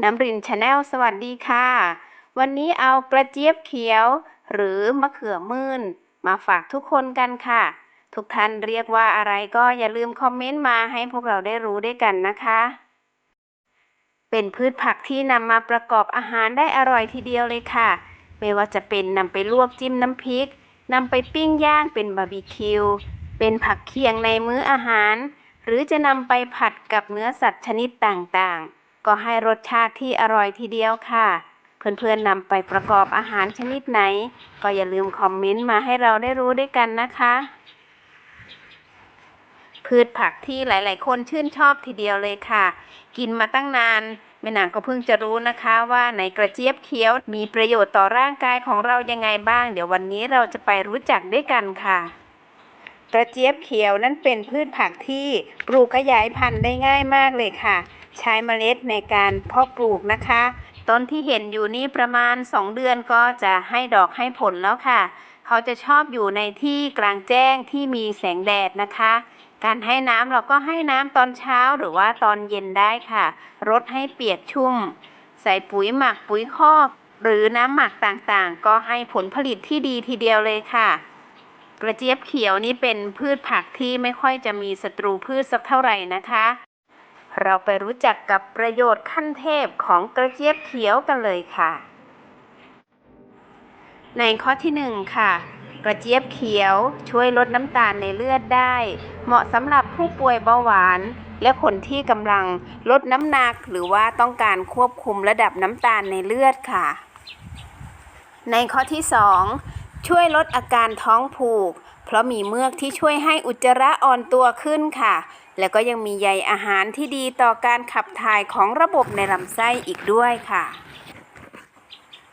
น้ำรินชาแนลสวัสดีค่ะ วันนี้เอากระเจี๊ยบเขียว หรือมะเขือมื่น มาฝากทุกคนกันค่ะ ทุกท่านเรียกว่าอะไรก็อย่าลืมคอมเมนต์มาให้พวกเราได้รู้ด้วยกันนะคะ เป็นพืชผักที่นำมาประกอบอาหารได้อร่อยทีเดียวเลยค่ะ ไม่ว่าจะเป็นนำไปลวกจิ้มน้ำพริกนำไปปิ้งย่างเป็นบาร์บีคิวเป็นผักเคียงในมื้ออาหาร หรือจะนำไปผัดกับเนื้อสัตว์ชนิดต่างๆ ก็ให้รสชาติที่อร่อยทีเดียวค่ะ เพื่อนๆนำไปประกอบอาหารชนิดไหน ก็อย่าลืมคอมเมนต์มาให้เราได้รู้ด้วยกันนะคะ พืชผักที่หลายๆ คนชื่นชอบทีเดียวเลยค่ะ กินมาตั้งนานแม่นางก็เพิ่งจะรู้นะคะว่าในกระเจี๊ยบเขียวมีประโยชน์ต่อร่างกายของเรายังไงบ้าง เดี๋ยววันนี้เราจะไปรู้จักด้วยกันค่ะ กระเจี๊ยบเขียวนั้นเป็นพืชผักที่ปลูกขยายพันธุ์ได้ง่ายมากเลยค่ะ ใช้เมล็ดในการเพาะปลูกนะคะ ต้นที่เห็นอยู่นี่ประมาณ 2 เดือนก็จะให้ดอกให้ผลแล้วค่ะ เขาจะชอบอยู่ในที่กลางแจ้งที่มีแสงแดดนะคะ การให้น้ำเราก็ให้น้ำตอนเช้าหรือว่าตอนเย็นได้ค่ะ รดให้เปียกชุ่ม ใส่ปุ๋ยหมักปุ๋ยคอกหรือน้ำหมักต่างๆ ก็ให้ผลผลิตที่ดีทีเดียวเลยค่ะ กระเจี๊ยบเขียวนี่เป็นพืชผักที่ไม่ค่อยจะมีศัตรูพืชสักเท่าไหร่นะคะ เราไปรู้จักกับประโยชน์ขั้นเทพของกระเจี๊ยบเขียวกันเลยค่ะ ในข้อที่หนึ่งค่ะ กระเจี๊ยบเขียวช่วยลดน้ำตาลในเลือดได้ เหมาะสำหรับผู้ป่วยเบาหวาน และคนที่กำลังลดน้ำหนักหรือว่าต้องการควบคุมระดับน้ำตาลในเลือดค่ะ ในข้อที่ 2 ช่วยลดอาการท้องผูก เพราะมีเมือกที่ช่วยให้อุจจาระอ่อนตัวขึ้นค่ะ แล้วก็ยังมีใยอาหารที่ดีต่อการขับถ่ายของระบบในลำไส้อีกด้วยค่ะ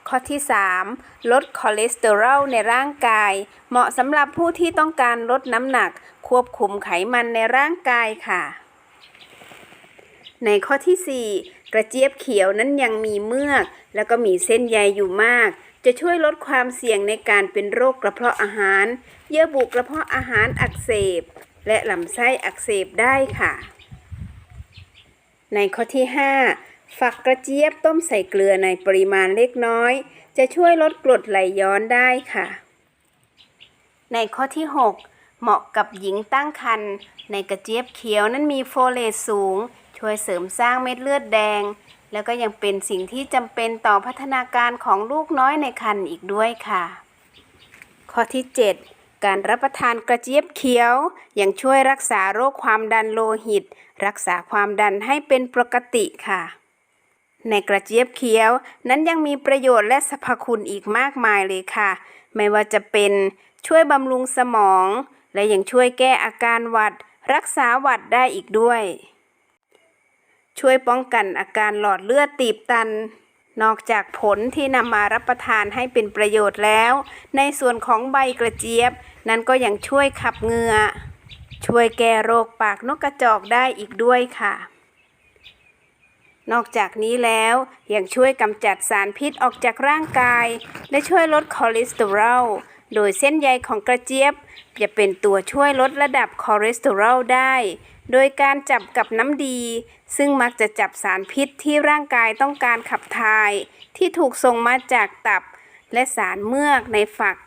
ข้อที่ 3 ลดคอเลสเตอรอลในร่างกาย เหมาะสำหรับผู้ที่ต้องการลดน้ำหนัก ควบคุมไขมันในร่างกายค่ะ ในข้อที่ 4 กระเจี๊ยบเขียวนั้นยังมีเมือก แล้วก็มีเส้นใยอยู่มากจะช่วยลดความเสี่ยงในการเป็นโรคกระเพาะอาหาร เยื่อบุกระเพาะอาหารอักเสบ และลำไส้อักเสบได้ค่ะ ในข้อที่ 5 ฝักกระเจี๊ยบต้มใส่เกลือในปริมาณเล็กน้อย จะช่วยลดกรดไหลย้อนได้ค่ะ ในข้อที่ 6 เหมาะกับหญิงตั้งครรภ์ในกระเจี๊ยบเขียวนั้นมีโฟเลตสูง ช่วยเสริมสร้างเม็ดเลือดแดง แล้วก็ยังเป็นสิ่งที่จำเป็นต่อพัฒนาการของลูกน้อยในครรภ์อีกด้วยค่ะ ข้อที่ 7 การรับประทานกระเจี๊ยบเขียวยังช่วยรักษาโรคความดันโลหิต รักษาความดันให้เป็นปกติค่ะ ในกระเจี๊ยบเขียวนั้นยังมีประโยชน์และสรรพคุณอีกมากมายเลยค่ะ ไม่ว่าจะเป็นช่วยบำรุงสมอง และยังช่วยแก้อาการหวัด รักษาหวัดได้อีกด้วย ช่วยป้องกันอาการหลอดเลือดตีบตัน นอกจากผลที่นำมารับประทานให้เป็นประโยชน์แล้ว ในส่วนของใบกระเจี๊ยบ นั้นก็ยังช่วยขับเหงื่อ ช่วยแก้โรคปากนกกระจอกได้อีกด้วยค่ะ นอกจากนี้แล้วยังช่วยกำจัดสารพิษออกจากร่างกาย และช่วยลดคอเลสเตอรอล โดยเส้นใยของกระเจี๊ยบ จะเป็นตัวช่วยลดระดับคอเลสเตอรอลได้ โดยการจับกับน้ำดี ซึ่งมักจะจับสารพิษที่ร่างกายต้องการขับถ่าย ที่ถูกส่งมาจากตับ และสารเมือกในฝัก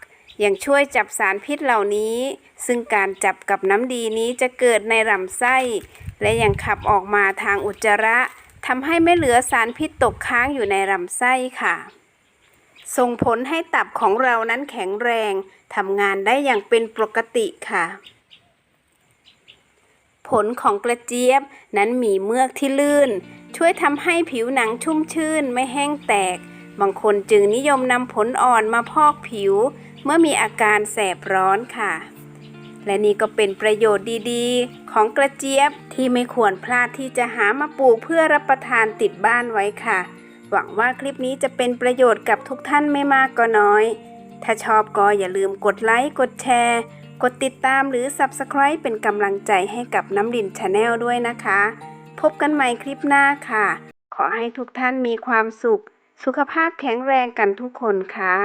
ยังช่วยจับสารพิษเหล่านี้ ซึ่งการจับกับน้ำดีนี้จะเกิดในลำไส้ และยังขับออกมาทางอุจจาระทำให้ไม่เหลือสารพิษตกค้างอยู่ในลำไส้ค่ะ ส่งผลให้ตับของเรานั้นแข็งแรงทำงานได้อย่างเป็นปกติค่ะ ผลของกระเจี๊ยบนั้นมีเมือกที่ลื่น ช่วยทำให้ผิวหนังชุ่มชื่นไม่แห้งแตก บางคนจึงนิยมนำผลอ่อนมาพอกผิว เมื่อมีอาการแสบร้อนค่ะ และนี่ก็เป็นประโยชน์ดีๆ ของกระเจี๊ยบที่ไม่ควรพลาดที่จะหามาปลูกเพื่อรับประทานติดบ้านไว้ค่ะ หวังว่าคลิปนี้จะเป็นประโยชน์กับทุกท่านไม่มากก็น้อย ถ้าชอบก็อย่าลืมกดไลค์กดแชร์ กดติดตามหรือ Subscribe เป็นกำลังใจให้กับน้ำดินชาแนลด้วยนะคะ พบกันใหม่คลิปหน้าค่ะ ขอให้ทุกท่านมีความสุข สุขภาพแข็งแรงกันทุกคนค่ะ